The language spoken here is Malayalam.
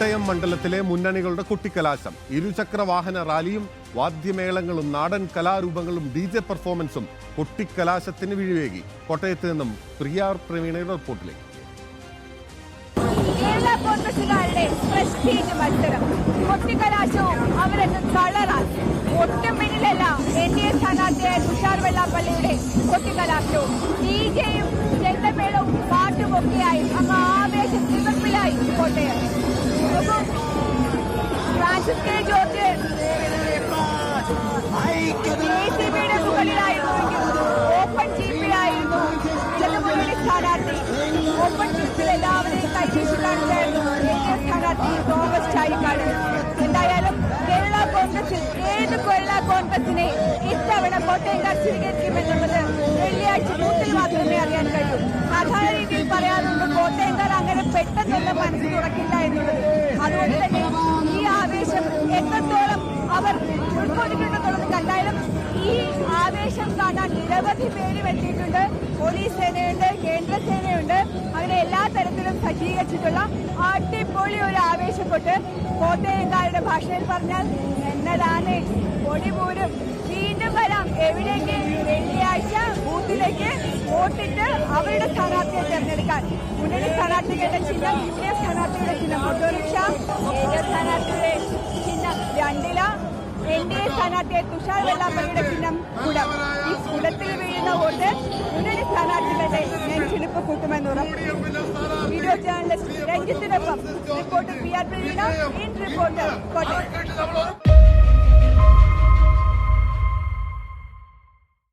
കോട്ടയം മണ്ഡലത്തിലെ മുന്നണികളുടെ കുട്ടിക്കലാശം. ഇരുചക്ര വാഹന റാലിയും വാദ്യമേളങ്ങളും നാടൻ കലാരൂപങ്ങളും ഡി ജെ പെർഫോമൻസും കുട്ടിക്കലാശത്തിന് വിഴിവേകി. കോട്ടയത്ത് നിന്നും പ്രിയാർ പ്രവീണയുടെ റിപ്പോർട്ടിലേക്ക്. കേരള എൻ ഡി എ സ്ഥാനാർത്ഥിയായ തുഷാർ വെള്ളാപ്പള്ളിയുടെ കൊട്ടിക്കലാശവും. ഡി ജെയും സ്ഥാനാർത്ഥി. ഓപ്പൺ ജീപ്പിൽ എല്ലാവരെയും കൈവീശി കാണിച്ചായിരുന്നു എൻ.ഡി.എ സ്ഥാനാർത്ഥി തോമസ് ചാഴിക്കാട് എന്തായാലും കേരള കോൺഗ്രസിൽ ഏത് കേരള കോൺഗ്രസിനെ ഇത്തവണ കോട്ടയംകാർ സ്വീകരിക്കുമെന്നുള്ളത് വെള്ളിയാഴ്ച ബൂത്തിൽ മാത്രമേ അറിയാൻ കഴിയൂ. സാധാരണ രീതിയിൽ പറയാറുണ്ട് കോട്ടയംകാർ അങ്ങനെ പെട്ടെന്നൊന്നും മനസ്സ് തുറക്കില്ല എന്നുള്ളത്. കണ്ടാലും ഈ ആവേശം കാണാൻ നിരവധി പേര് എത്തിയിട്ടുണ്ട്. പോലീസ് സേനയുണ്ട് കേന്ദ്ര സേനയുണ്ട്. അങ്ങനെ എല്ലാ തരത്തിലും സജ്ജീകരിച്ചിട്ടുള്ള അടിപൊളി ഒരു ആവേശം കൊണ്ട് കോട്ടയംകാരുടെ ഭാഷയിൽ പറഞ്ഞാൽ എന്നതാണ്. പൊടിപൂരും വീണ്ടും വരാം. എവിടേക്ക്? വെള്ളിയാഴ്ച ബൂത്തിലേക്ക് വോട്ടിട്ട് അവരുടെ സ്ഥാനാർത്ഥിയെ തെരഞ്ഞെടുക്കാൻ. മുന്നണി സ്ഥാനാർത്ഥികളുടെ ചിഹ്നം യു ഡി എഫ് സ്ഥാനാർത്ഥികളുടെ ചിഹ്നം ഓട്ടോറിക്ഷ സ്ഥാനാർത്ഥിയെ തുഷാർ വെള്ളാപ്പള്ളിയുടെ ചിഹ്നം കുടം. ഈ കുടത്തിൽ വീഴുന്ന വോട്ട് മുന്നണി സ്ഥാനാർത്ഥികളുടെ നെഞ്ചിലിപ്പ് കൂട്ടുമെന്ന് ഉറപ്പ് video journalist രഞ്ജിത്തിനൊപ്പം reporter P R in reporter Kottayam.